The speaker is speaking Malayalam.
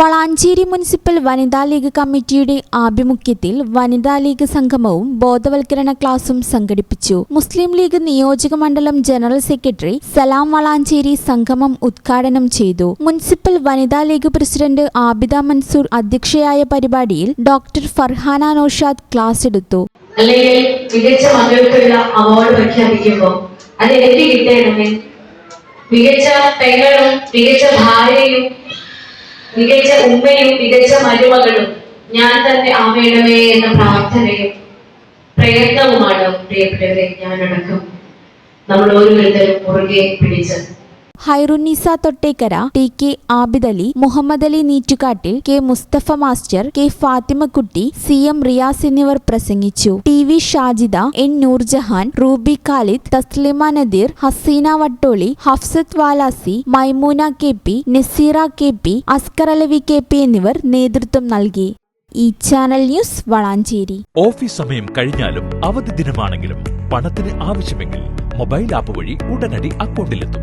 വളാഞ്ചേരി മുനിസിപ്പൽ വനിതാ ലീഗ് കമ്മിറ്റിയുടെ ആഭിമുഖ്യത്തിൽ വനിതാ ലീഗ് സംഗമവും ബോധവൽക്കരണ ക്ലാസും സംഘടിപ്പിച്ചു. മുസ്ലിം ലീഗ് നിയോജക മണ്ഡലം ജനറൽ സെക്രട്ടറി സലാം വളാഞ്ചേരി സംഗമം ഉദ്ഘാടനം ചെയ്തു. മുനിസിപ്പൽ വനിതാ ലീഗ് പ്രസിഡന്റ് ആബിദ മൻസൂർ അധ്യക്ഷയായ പരിപാടിയിൽ ഡോക്ടർ ഫർഹാന നൌഷാദ് ക്ലാസ് എടുത്തു. അല്ലെങ്കിൽ മികച്ച അവാർഡ് പ്രഖ്യാപിക്കുമ്പോൾ മികച്ച പെങ്ങളും മികച്ച ഭാര്യയും മികച്ച ഉമ്മയും മികച്ച മരുമകളും ഞാൻ തന്നെ ആവേണമേ എന്ന പ്രാർത്ഥനയും പ്രയത്നവുമാണ് പ്രിയപ്പെട്ടവരെ ഞാനടക്കം നമ്മൾ ഓരോരുത്തരും മുറുകെ പിടിച്ചത് Hyrunnisa Thottekkara T K Abidali Muhammad Ali Neettukattil K Musthafa master K Fathimakutty C M Riyas എന്നിവർ പ്രസംഗിച്ചു. T V Shajida N Noorjahan Ruby Khalid Thasleema Nadeer Haseena Vattoli Hafsath Valasi Maimoona K P Naseera K P Askar Alavi K P എന്നിവർ നേതൃത്വം നൽകി. ഈ ചാനൽ ന്യൂസ് വളാഞ്ചേരി. ഓഫീസ് സമയം കഴിഞ്ഞാലും അവധി ദിനമാണെങ്കിലും പണത്തിന് ആവശ്യമെങ്കിൽ മൊബൈൽ ആപ്പ് വഴി ഉടനടി അക്കൗണ്ടിലെത്തും.